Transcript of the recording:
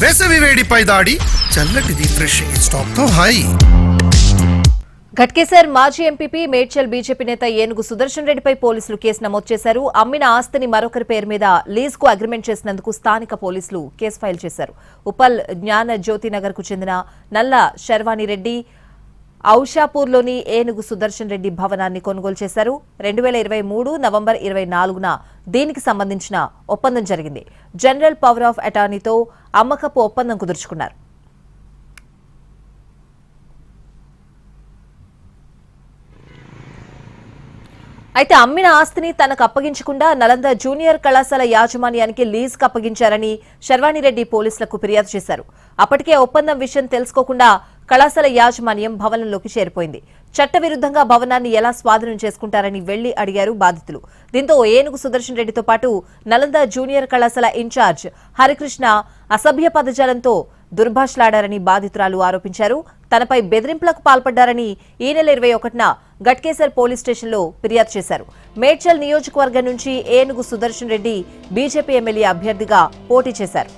వేసవి వేడిపై దాడి. చల్లటిది రిఫ్రెషింగ్ స్టాప్తో హాయి ఘట్కేసర్ మాజీ ఎంపీపీ మేడ్చల్ బీజేపీ నేత ఏనుగు సుదర్శన్ రెడ్డిపై పోలీసులు కేసు నమోదు చేశారు. అమ్మిన ఆస్తిని మరొకరి పేరు మీద లీజ్కు అగ్రిమెంట్ చేసినందుకు స్థానిక పోలీసులు కేసు ఫైల్ చేశారు. ఉపల్ జ్ఞాన జ్యోతి నగర్కు చెందిన నల్ల శర్వాణి రెడ్డి ఔషాపూర్లోని ఏనుగు సుదర్శన్ రెడ్డి భవనాన్ని కొనుగోలు చేశారు. రెండు వేల ఇరవై మూడు నవంబర్ ఇరవై నాలుగున దీనికి సంబంధించిన ఒప్పందం జరిగింది. జనరల్ పవర్ ఆఫ్ అటార్నీతో అమ్మకపు ఒప్పందం కుదుర్చుకున్నారు. అయితే అమ్మిన ఆస్తిని తనకు అప్పగించకుండా నలంద జూనియర్ కళాశాల యాజమాన్యానికి లీజ్కి అప్పగించారని శర్వాణిరెడ్డి పోలీసులకు ఫిర్యాదు చేశారు. అప్పటికే ఒప్పందం విషయం తెలుసుకోకుండా కళాశాల యాజమాన్యం భవనంలోకి చేరిపోయింది. చట్టవిరుద్ధంగా భవనాన్ని ఎలా స్వాధీనం చేసుకుంటారని వెళ్ళి అడిగారు బాధితులు. దీంతో ఏనుగు సుదర్శన్ రెడ్డితో పాటు నలంద జూనియర్ కళాశాల ఇన్ఛార్జ్ హరికృష్ణ అసభ్య పదజాలంతో దుర్భాషలాడారని బాధితురాలు ఆరోపించారు. తనపై బెదిరింపులకు పాల్పడ్డారని ఈ నెల ఇరవై ఒకటిన గట్కేసర్ పోలీస్ స్టేషన్లో ఫిర్యాదు చేశారు. మేడ్చల్ నియోజకవర్గం నుంచి ఏనుగు సుదర్శన్ రెడ్డి బీజేపీ ఎమ్మెల్యే అభ్యర్థిగా పోటీ చేశారు.